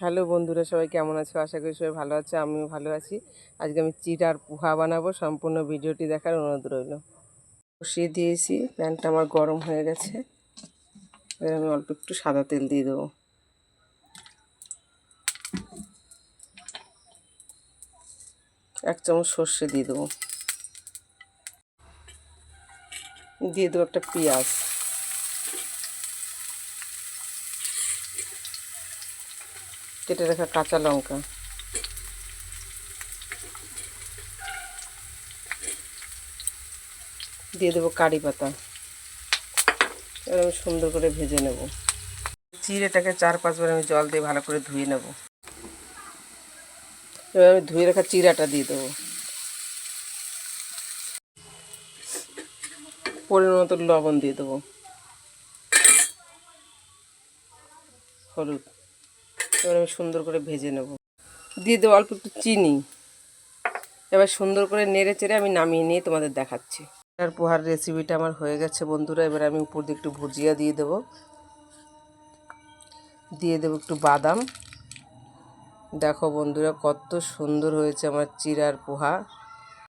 Hello বন্ধুরা, সবাই কেমন আছো? আশা করি সবাই ভালো আছে, আমিও ভালো আছি। আজকে আমি চিড়ার পোহা বানাবো, সম্পূর্ণ ভিডিওটি দেখার অনুরোধ রইল। বসিয়ে দিয়েছি, প্যানটা আমার গরম হয়ে গেছে। এবার আমি অল্প একটু সাদা তেল দিয়ে দেবো। এক চামচ সর্ষে দিয়ে দেবো। দিয়ে দেবো একটা পেঁয়াজ। কেটে রাখা কাঁচা লঙ্কা। দিয়ে দেবো কারি পাতা। এবার আমি সুন্দর করে ভেজে নেব। চিড়েটাকে চার পাঁচবার আমি জল দিয়ে ভালো করে ধুয়ে নেব। এবার আমি ধুয়ে রাখা চিড়াটা দিয়ে দেবো। পরিমাণ মতো লবণ দিয়ে দেবো। হলুদ। এবার আমি সুন্দর করে ভেজে নেব। দিয়ে দেবো অল্প একটু চিনি। এবার সুন্দর করে নেড়ে চেড়ে আমি নামিয়ে নিয়ে তোমাদের দেখাচ্ছি। আর পোহার রেসিপিটা আমার হয়ে গেছে বন্ধুরা। এবার আমি উপর দিয়ে একটু ভুজিয়া দিয়ে দেব। দিয়ে দেবো একটু বাদাম। দেখো বন্ধুরা কত সুন্দর হয়েছে আমার চিরার পোহা।